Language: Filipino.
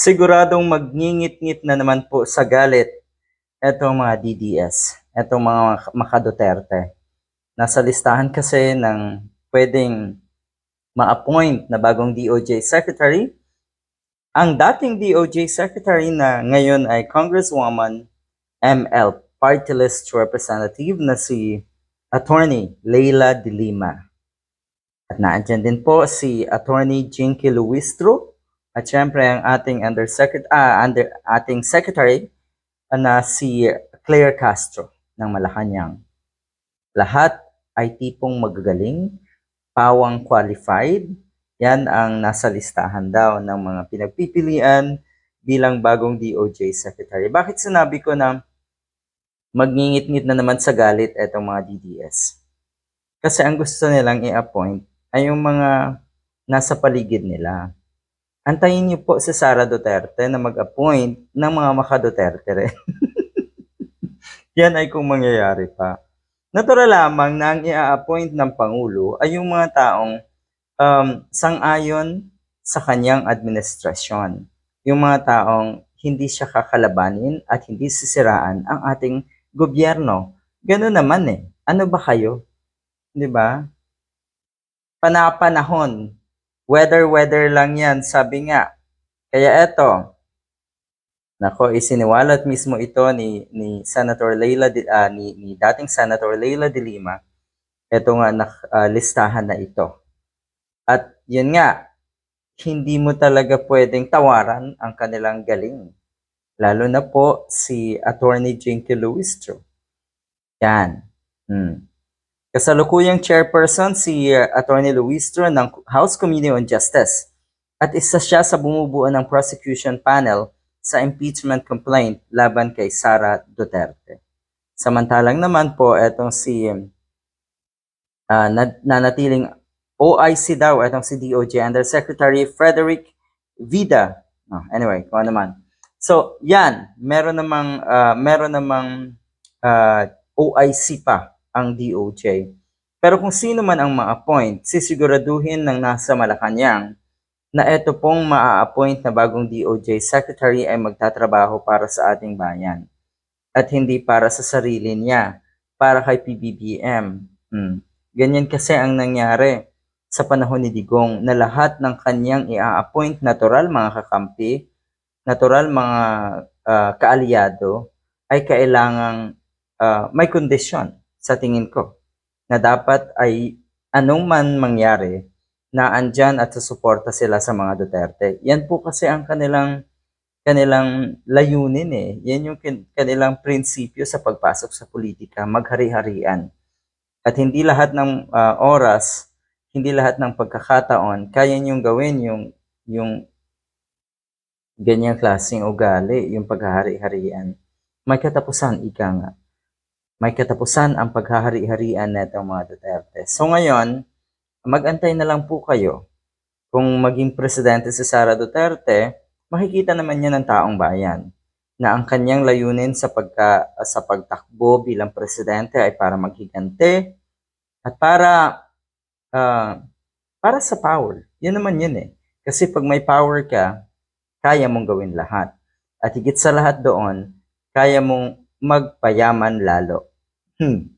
siguradong magngingit-ngit na naman po sa galit etong mga DDS, etong mga makaduterte. Nasa listahan kasi ng pwedeng ma-appoint na bagong DOJ Secretary, ang dating DOJ Secretary na ngayon ay Congresswoman ML Party List Representative na si Attorney Leila De Lima. At naandyan din po si Attorney Jinky Luistro at syempre ang ating undersecretary ah, under ating secretary ah, na si Claire Castro ng Malacanang. Lahat ay tipong magagaling, pawang qualified. Yan ang nasa listahan daw ng mga pinagpipilian bilang bagong DOJ Secretary. Bakit sinabi ko na magngingit-ngit na naman sa galit etong mga DDS? Kasi ang gusto nilang i-appoint ay yung mga nasa paligid nila. Antayin niyo po si Sara Duterte na mag-appoint ng mga maka-Duterte rin. Yan ay kung mangyayari pa. Natural lamang na ang i-appoint ng Pangulo ay yung mga taong um, sang-ayon sa kanyang administrasyon. Yung mga taong hindi siya kakalabanin at hindi sisiraan ang ating gobyerno. Ganun naman eh. Ano ba kayo? 'Di ba? Panapanahon. Weather-weather lang yan, sabi nga. Kaya eto, nako, isiniwalat mismo ito ni, ni Senator Leila, ah, ni, ni dating Senator Leila de Lima, ito nga na, ah, listahan na ito. At yun nga, hindi mo talaga pwedeng tawaran ang kanilang galing. Lalo na po si Attorney Jinky Luistro. Yan. Hmm. Kasalukuyang chairperson si uh, Attorney Luistro ng House Committee on Justice at isa siya sa bumubuo ng prosecution panel sa impeachment complaint laban kay Sara Duterte. Samantalang naman po etong si uh, nanatiling OIC daw etong si DOJ Undersecretary Frederick Vida. Oh, anyway, kung ano man. So, yan, meron namang uh, meron namang uh, OIC pa ang DOJ. Pero kung sino man ang ma-appoint, sisiguraduhin ng nasa Malacanang na ito pong maa-appoint na bagong DOJ Secretary ay magtatrabaho para sa ating bayan at hindi para sa sarili niya, para kay PBBM. Hmm. Ganyan kasi ang nangyari sa panahon ni Digong na lahat ng kanyang i-appoint natural mga kakampi, natural mga uh, kaalyado ay kailangang uh, may kondisyon sa tingin ko na dapat ay anong man mangyari na andyan at susuporta sila sa mga Duterte. Yan po kasi ang kanilang kanilang layunin eh. Yan yung kanilang prinsipyo sa pagpasok sa politika, maghari-harian. At hindi lahat ng uh, oras, hindi lahat ng pagkakataon, kaya niyong gawin yung, yung ganyang klaseng ugali, yung paghahari-harian. May katapusan, ika nga may katapusan ang paghahari-harian netong mga Duterte. So ngayon, magantay na lang po kayo. Kung maging presidente si Sara Duterte, makikita naman niya ng taong bayan na ang kanyang layunin sa pagka sa pagtakbo bilang presidente ay para maghigante at para uh, para sa power. Yun naman yun eh. Kasi pag may power ka, kaya mong gawin lahat. At higit sa lahat doon, kaya mong magpayaman lalo. Hmm.